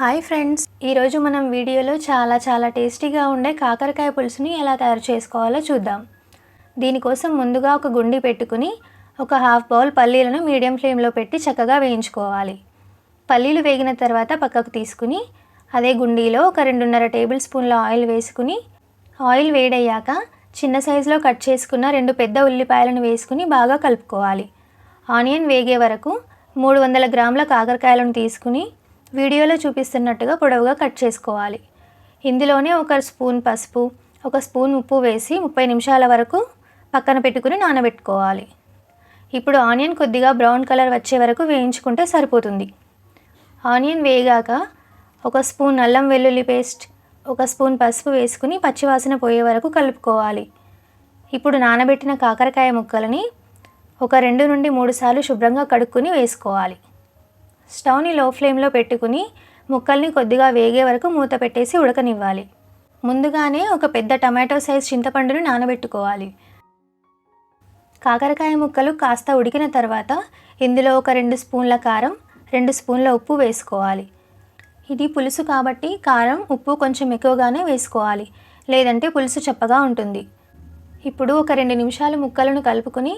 Hi friends. ఈరోజు మనం వీడియోలో చాలా చాలా టేస్టీగా ఉండే కాకరకాయ పులుసుని ఎలా తయారు చేసుకోవాలో చూద్దాం. దీనికోసం ముందుగా ఒక గుండి పెట్టుకుని ఒక హాఫ్ బౌల్ పల్లీలను మీడియం ఫ్లేమ్లో పెట్టి చక్కగా వేయించుకోవాలి. పల్లీలు వేగిన తర్వాత పక్కకు తీసుకుని అదే గుండీలో ఒక రెండున్నర టేబుల్ స్పూన్ల ఆయిల్ వేసుకుని ఆయిల్ వేడయ్యాక చిన్న సైజులో కట్ చేసుకున్న రెండు పెద్ద ఉల్లిపాయలను వేసుకుని బాగా కలుపుకోవాలి. ఆనియన్ వేగే వరకు మూడు వందల గ్రాముల కాకరకాయలను తీసుకుని వీడియోలో చూపిస్తున్నట్టుగా పొడవుగా కట్ చేసుకోవాలి. ఇందులోనే ఒక స్పూన్ పసుపు ఒక స్పూన్ ఉప్పు వేసి ముప్పై నిమిషాల వరకు పక్కన పెట్టుకుని నానబెట్టుకోవాలి. ఇప్పుడు ఆనియన్ కొద్దిగా బ్రౌన్ కలర్ వచ్చే వరకు వేయించుకుంటే సరిపోతుంది. ఆనియన్ వేగాక ఒక స్పూన్ అల్లం వెల్లుల్లి పేస్ట్ ఒక స్పూన్ పసుపు వేసుకుని పచ్చివాసన పోయే వరకు కలుపుకోవాలి. ఇప్పుడు నానబెట్టిన కాకరకాయ ముక్కలని ఒక రెండు నుండి మూడు సార్లు శుభ్రంగా కడుక్కుని వేసుకోవాలి. స్టవ్ని లో ఫ్లేమ్లో పెట్టుకుని ముక్కల్ని కొద్దిగా వేగే వరకు మూత పెట్టేసి ఉడకనివ్వాలి. ముందుగానే ఒక పెద్ద టమాటో సైజ్ చింతపండును నానబెట్టుకోవాలి. కాకరకాయ ముక్కలు కాస్త ఉడికిన తర్వాత ఇందులో ఒక రెండు స్పూన్ల కారం రెండు స్పూన్ల ఉప్పు వేసుకోవాలి. ఇది పులుసు కాబట్టి కారం ఉప్పు కొంచెం ఎక్కువగానే వేసుకోవాలి. లేదంటే పులుసు చప్పగా ఉంటుంది. ఇప్పుడు ఒక రెండు నిమిషాలు ముక్కలను కలుపుకొని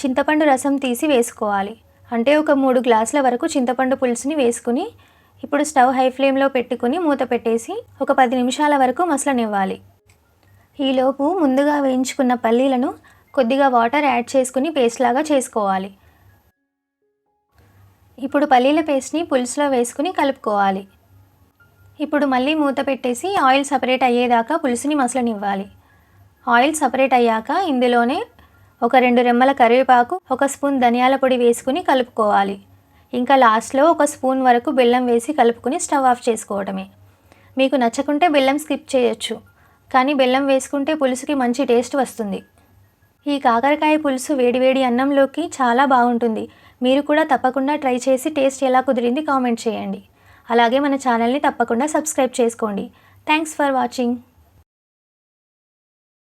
చింతపండు రసం తీసి వేసుకోవాలి. అంటే ఒక మూడు గ్లాసుల వరకు చింతపండు పులుసుని వేసుకుని ఇప్పుడు స్టవ్ హై ఫ్లేమ్లో పెట్టుకుని మూత పెట్టేసి ఒక పది నిమిషాల వరకు మసలనివ్వాలి. ఈలోపు ముందుగా వేయించుకున్న పల్లీలను కొద్దిగా వాటర్ యాడ్ చేసుకుని పేస్ట్ లాగా చేసుకోవాలి. ఇప్పుడు పల్లీల పేస్ట్ని పులుసులో వేసుకుని కలుపుకోవాలి. ఇప్పుడు మళ్ళీ మూత పెట్టేసి ఆయిల్ సపరేట్ అయ్యేదాకా పులుసుని మసలనివ్వాలి. ఆయిల్ సపరేట్ అయ్యాక ఇందులోనే ఒక రెండు రెమ్మల కరివేపాకు ఒక స్పూన్ ధనియాల పొడి వేసుకుని కలుపుకోవాలి. ఇంకా లాస్ట్లో ఒక స్పూన్ వరకు బెల్లం వేసి కలుపుకుని స్టవ్ ఆఫ్ చేసుకోవడమే. మీకు నచ్చకుంటే బెల్లం స్కిప్ చేయొచ్చు కానీ బెల్లం వేసుకుంటే పులుసుకి మంచి టేస్ట్ వస్తుంది. ఈ కాకరకాయ పులుసు వేడివేడి అన్నంలోకి చాలా బాగుంటుంది. మీరు కూడా తప్పకుండా ట్రై చేసి టేస్ట్ ఎలా కుదిరింది కామెంట్ చేయండి. అలాగే మన ఛానల్ని తప్పకుండా సబ్స్క్రైబ్ చేసుకోండి. Thanks for watching.